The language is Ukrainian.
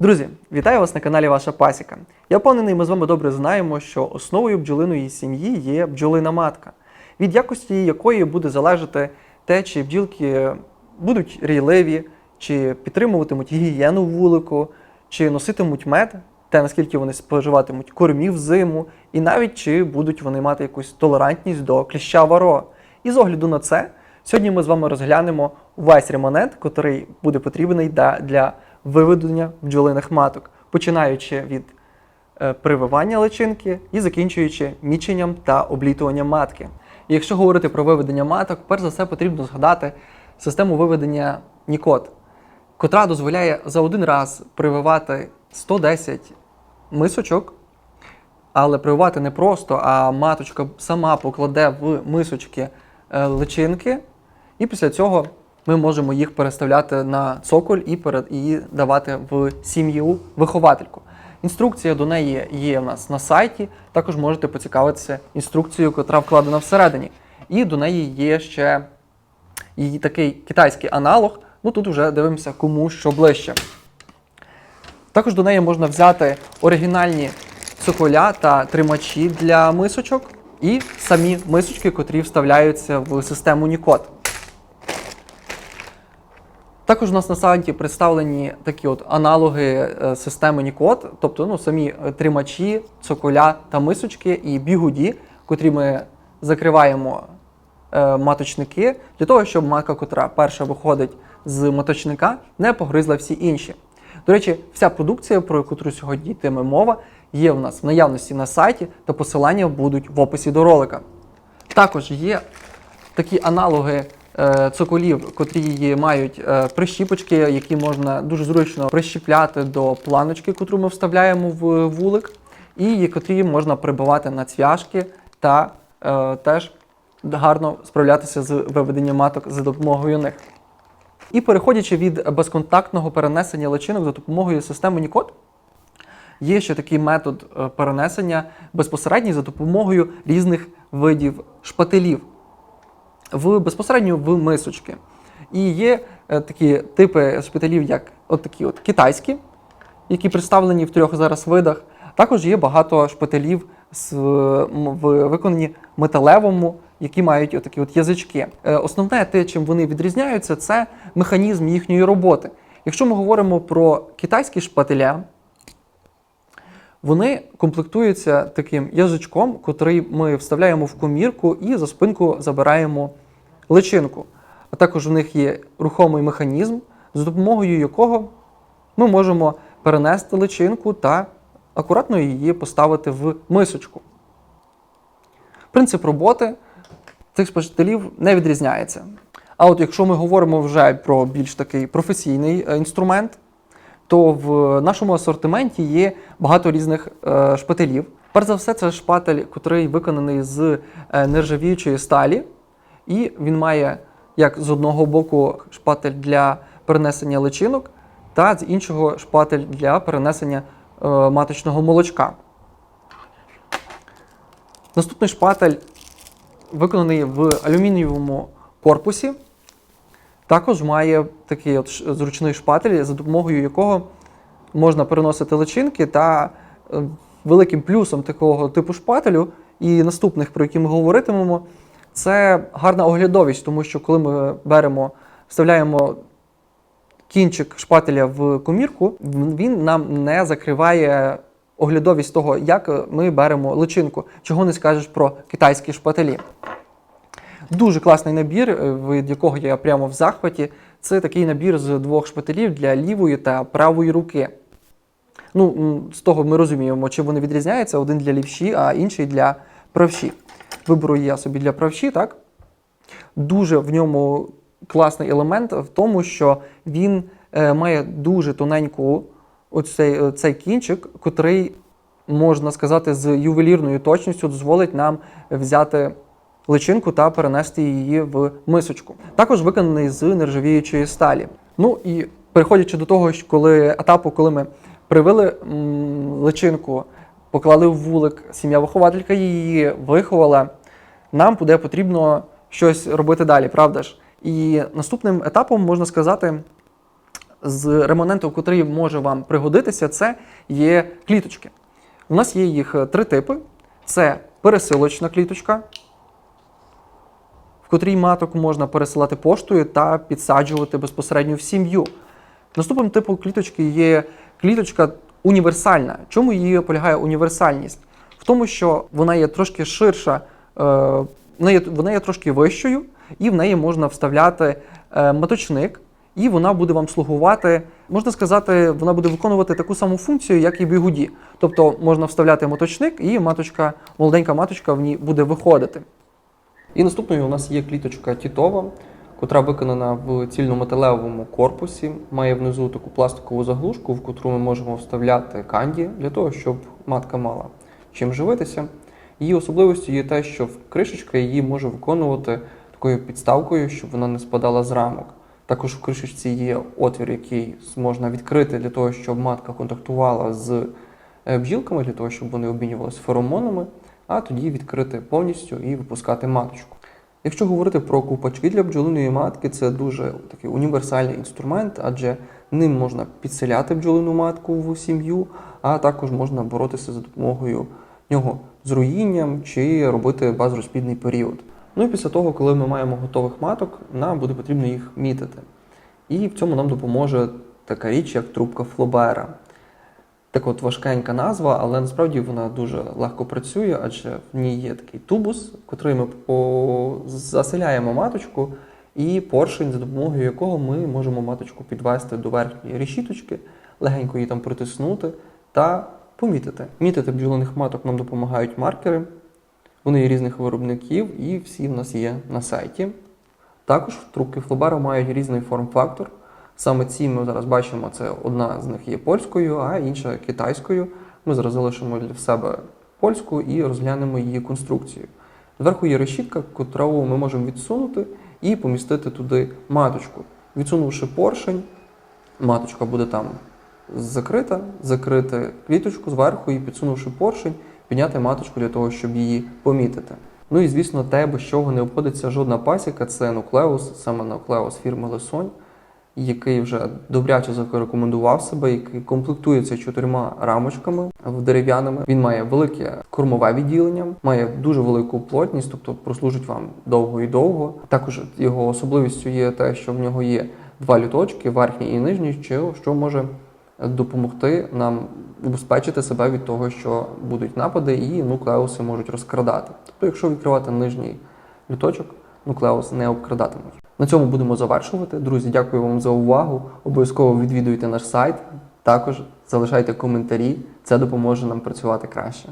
Друзі, вітаю вас на каналі Ваша Пасіка. Я впевнений, ми з вами добре знаємо, що основою бджолиної сім'ї є бджолина матка, від якості якої буде залежати те, чи бджілки будуть рійливі, чи підтримуватимуть гігієну вулику, чи носитимуть мед, те наскільки вони споживатимуть кормів зиму, і навіть чи будуть вони мати якусь толерантність до кліща варо. І з огляду на це, сьогодні ми з вами розглянемо весь ремонент, який буде потрібний для виведення бджолиних маток, починаючи від е, прививання личинки і закінчуючи міченням та облітуванням матки. І якщо говорити про виведення маток, перш за все потрібно згадати систему виведення Нікот, котра дозволяє за один раз прививати 110 мисочок, але прививати не просто, а маточка сама покладе в мисочки е, личинки, і після цього ми можемо їх переставляти на цоколь і, перед, і давати в сім'ю виховательку. Інструкція до неї є в нас на сайті. Також можете поцікавитися інструкцією, яка вкладена всередині. І до неї є ще її такий китайський аналог. Ну тут вже дивимося, кому що ближче. Також до неї можна взяти оригінальні цоколя та тримачі для мисочок і самі мисочки, котрі вставляються в систему Нікот. Також у нас на сайті представлені такі от аналоги е, системи Нікот, тобто ну, самі е, тримачі, цоколя та мисочки і бігуді, котрі ми закриваємо е, маточники, для того, щоб матка, котра перша виходить з маточника, не погризла всі інші. До речі, вся продукція, про яку сьогодні йтиме мова, є в нас в наявності на сайті, та посилання будуть в описі до ролика. Також є такі аналоги цоколів, котрі мають е, прищіпочки, які можна дуже зручно прищіпляти до планочки, котру ми вставляємо в вулик, і котрі можна прибивати на цвяшки та е, теж гарно справлятися з виведенням маток за допомогою них. І переходячи від безконтактного перенесення личинок за допомогою системи Нікот, є ще такий метод е, перенесення безпосередній за допомогою різних видів шпателів в безпосередньо в мисочки. І є е, такі типи шпиталів, як от такі от китайські, які представлені в трьох зараз видах. Також є багато шпиталів в виконані металевому, які мають отакі от язички. Е, Основне те, чим вони відрізняються, це механізм їхньої роботи. Якщо ми говоримо про китайські шпателя, вони комплектуються таким язичком, котрий ми вставляємо в комірку і за спинку забираємо личинку. А також в них є рухомий механізм, за допомогою якого ми можемо перенести личинку та акуратно її поставити в мисочку. Принцип роботи цих шпателів не відрізняється. А от якщо ми говоримо вже про більш такий професійний е, інструмент, то в нашому асортименті є багато різних е, шпателів. Перш за все, це шпатель, який виконаний з е, нержавіючої сталі, і він має як з одного боку шпатель для перенесення личинок, та з іншого шпатель для перенесення е, маточного молочка. Наступний шпатель виконаний в алюмінієвому корпусі. Також має такий от зручний шпатель, за допомогою якого можна переносити личинки. Та е, великим плюсом такого типу шпателю і наступних, про які ми говоритимемо, це гарна оглядовість, тому що коли ми беремо, вставляємо кінчик шпателя в комірку, він нам не закриває оглядовість того, як ми беремо личинку, чого не скажеш про китайські шпателі. Дуже класний набір, е, від якого я прямо в захваті. Це такий набір з двох шпателів для лівої та правої руки. Ну, з того ми розуміємо, чи вони відрізняються, один для лівші, а інший для правші. Виберу я собі для правші, так? Дуже в ньому класний елемент в тому, що він е, має дуже тоненьку оцей, е, цей кінчик, котрий, можна сказати, з ювелірною точністю дозволить нам взяти личинку та перенести її в мисочку. Також виконаний з нержавіючої сталі. Ну і переходячи до того, коли етапу, коли ми привили личинку, поклали в вулик, сім'я-вихователька її виховала, нам буде потрібно щось робити далі, правда ж? І наступним етапом можна сказати з ремоненту, який може вам пригодитися, це є кліточки. У нас є їх три типи: це пересилочна кліточка, в котрій маток можна пересилати поштою та підсаджувати безпосередньо в сім'ю. Наступним типом кліточки є кліточка універсальна. Чому її полягає універсальність? В тому, що вона є трошки ширша, е, вона є, вона є трошки вищою, і в неї можна вставляти е, маточник, і вона буде вам слугувати, можна сказати, вона буде виконувати таку саму функцію, як і бігуді. Тобто можна вставляти моточник, і маточка, молоденька маточка в ній буде виходити. І наступною у нас є кліточка тітова, котра виконана в цільнометалевому корпусі, має внизу таку пластикову заглушку, в котру ми можемо вставляти канді для того, щоб матка мала чим живитися. Її особливістю є те, що кришечка її може виконувати такою підставкою, щоб вона не спадала з рамок. Також в кришечці є отвір, який можна відкрити для того, щоб матка контактувала з е, бджілками, для того, щоб вони обмінювалися феромонами, а тоді відкрити повністю і випускати маточку. Якщо говорити про купачки для бджолиної матки, це дуже такий універсальний інструмент, адже ним можна підселяти бджолину матку в сім'ю, а також можна боротися за допомогою нього з руїнням чи робити базорозплідний період. Ну і після того, коли ми маємо готових маток, нам буде потрібно їх мітити. І в цьому нам допоможе така річ, як трубка Флобера. Так от важкенька назва, але насправді вона дуже легко працює, адже в ній є такий тубус, котрий ми заселяємо маточку, і поршень, за допомогою якого ми можемо маточку підвести до верхньої решіточки, легенько її там притиснути та помітити. Мітити бджолиних маток нам допомагають маркери. Вони є різних виробників і всі в нас є на сайті. Також трубки Флобера мають різний форм-фактор. Саме ці ми зараз бачимо, це одна з них є польською, а інша китайською. Ми зараз залишимо для себе польську і розглянемо її конструкцію. Зверху є решітка, котру ми можемо відсунути і помістити туди маточку. Відсунувши поршень, маточка буде там закрита, закрити кліточку зверху і підсунувши поршень, підняти маточку для того, щоб її помітити. Ну і звісно, те, без чого не обходиться жодна пасіка, це нуклеус, саме нуклеус фірми Лесонь, який вже добряче зарекомендував себе, який комплектується чотирма рамочками в дерев'яними. Він має велике кормове відділення, має дуже велику плотність, тобто прослужить вам довго і довго. Також його особливістю є те, що в нього є два люточки, верхній і нижній, що, може допомогти нам убезпечити себе від того, що будуть напади, і нуклеуси можуть розкрадати. Тобто, якщо відкривати нижній люточок, нуклеус не обкрадатимуть. На цьому будемо завершувати. Друзі, дякую вам за увагу. Обов'язково відвідуйте наш сайт. Також залишайте коментарі, це допоможе нам працювати краще.